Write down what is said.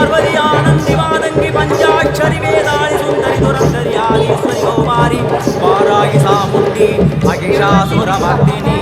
Parvati Anandhi வாதங்கி பஞ்சாட்சரி வேதாரி Sundari துரந்தரி ஆதீஸ்வரி Kaumari Varahi Chamundi அகிஷாசுரமர்த்தினி